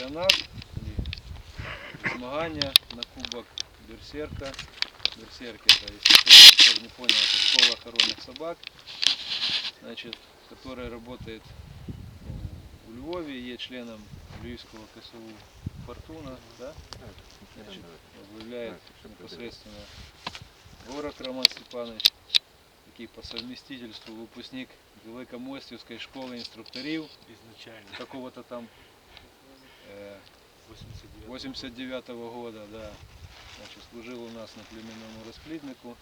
чемпіонат і змагання на кубок Берсерка. Берсерк это, если кто не понял, это школа хоронных собак, значит, которая работает ну, у Львове, є членом Львівського КСУ Фортуна, да? Значит, возглавляет непосредственно Горок Роман Степанович, який по совместительству выпускник Великомостівської школи інструкторів Изначально. какого-то там э, 89. 89-го года, да. Значит, служил у нас на племенному розпліднику.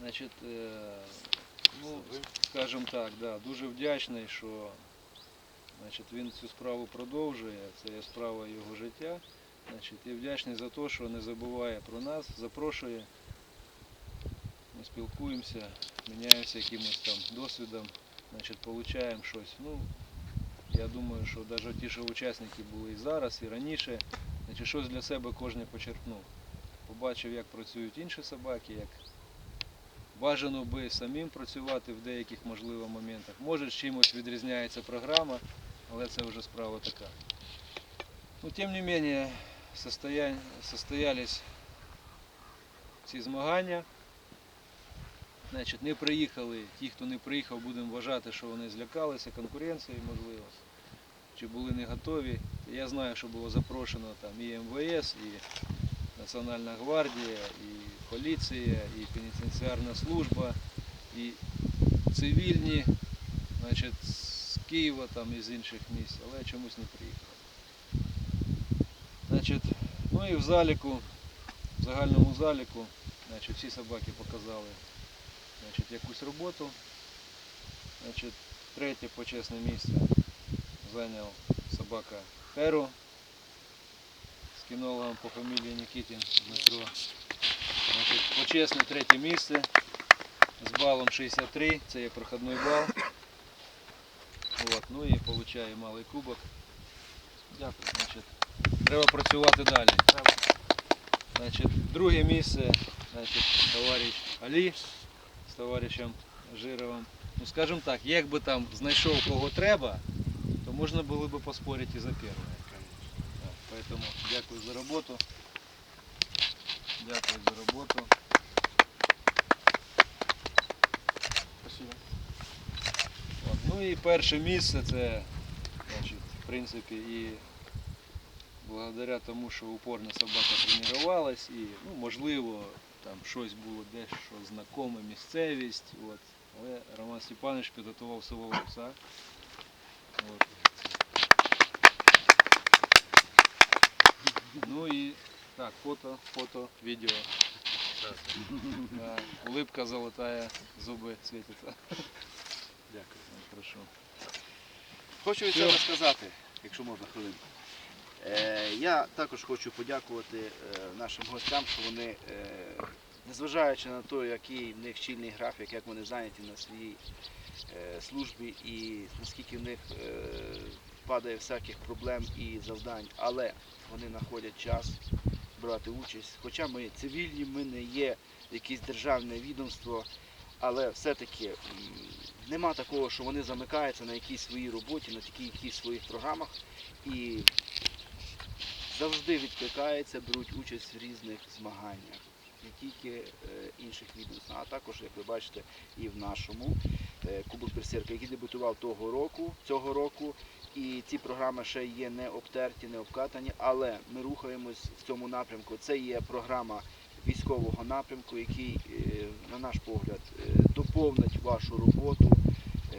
Значить, е, ну, скажімо так, да, дуже вдячний, що значить, він цю справу продовжує, це є справа його життя. Значить, і вдячний за те, що не забуває про нас, запрошує. Ми спілкуємося, міняємося якимось там досвідом, значить, получаємо щось. Ну, я думаю, що навіть ті, що учасники були і зараз, і раніше, значить, щось для себе кожен почерпнув. Побачив, як працюють інші собаки, як бажано би самим працювати в деяких можливо моментах. Може, з чимось відрізняється програма, але це вже справа така. Ну, тим не состоя... состоялись ці змагання. Значить, не приїхали, ті, хто не приїхав, будемо вважати, що вони злякалися конкуренції, можливо, чи були не готові. Я знаю, що було запрошено там і МВС, і Національна гвардія, і поліція, і пенітенціарна служба, і цивільні, значить, з Києва там і з інших місць, але чомусь не приїхав. Значить, ну і в заліку, в загальному заліку, значить, всі собаки показали значить, якусь роботу. Значить, третє почесне місце зайняв собака Херо з кінологом по фамілії Нікітін Дмитро. Значить, почесне третє місце з балом 63, це є проходний бал. От, ну і отримує малий кубок. Дякую. Значить, треба працювати далі. Значить, друге місце, значить, товариш Алі з товаришем Жировим. Ну, скажімо так, якби там знайшов кого треба, то можна було б поспорити і за перше. Поэтому дякую за роботу. Дякую за роботу. От, ну і перше місце це, значить, в принципі, і благодаря тому, що упорно собака тренувалась і, ну, можливо, там щось було дещо знакоме, місцевість. От. Але Роман Степанович підготував свого пса. От. Ну і так, фото, фото, відео. Да, улыбка золотая, зуби світяться. Дякую. Прошу. Хочу від себе сказати, якщо можна хвилинку. Е, я також хочу подякувати е, нашим гостям, що вони, е, незважаючи на те, який в них щільний графік, як вони зайняті на своїй службі і наскільки в них падає всяких проблем і завдань, але вони знаходять час брати участь. Хоча ми цивільні, ми не є якесь державне відомство, але все-таки нема такого, що вони замикаються на якійсь своїй роботі, на якійсь своїх програмах і завжди відкликаються, беруть участь в різних змаганнях, не тільки е, інших відомств, а також, як ви бачите, і в нашому е, Кубок Берсерка, який дебютував того року, цього року. І ці програми ще є не обтерті, не обкатані, але ми рухаємось в цьому напрямку. Це є програма військового напрямку, який, е, на наш погляд, доповнить вашу роботу,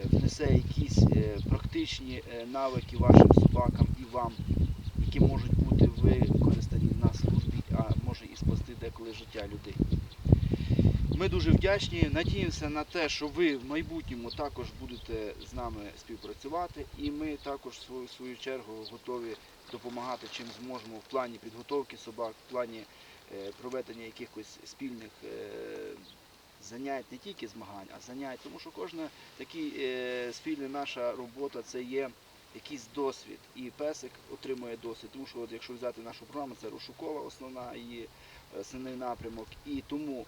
внесе якісь практичні навики вашим собакам і вам, які можуть бути використані на службі, а може і спасти деколи життя людей. Ми дуже вдячні, надіємося на те, що ви в майбутньому також будете з нами співпрацювати, і ми також в свою, в свою чергу готові допомагати чим зможемо в плані підготовки собак, в плані е, проведення якихось спільних е, занять, не тільки змагань, а занять, тому що кожна такий е, спільна наша робота це є якийсь досвід, і песик отримує досвід. Тому що, от, якщо взяти нашу програму, це розшукова основна її е, основний напрямок, і тому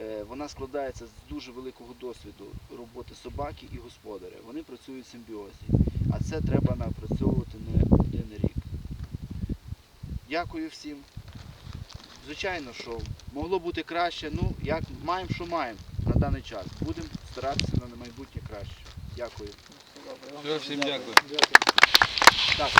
е, вона складається з дуже великого досвіду роботи собаки і господаря. Вони працюють в симбіозі, а це треба напрацьовувати не один рік. Дякую всім. Звичайно, що могло бути краще. Ну, як маємо, що маємо на даний час. Будемо старатися на майбутнє краще. Дякую. Все, всім дякую. Так,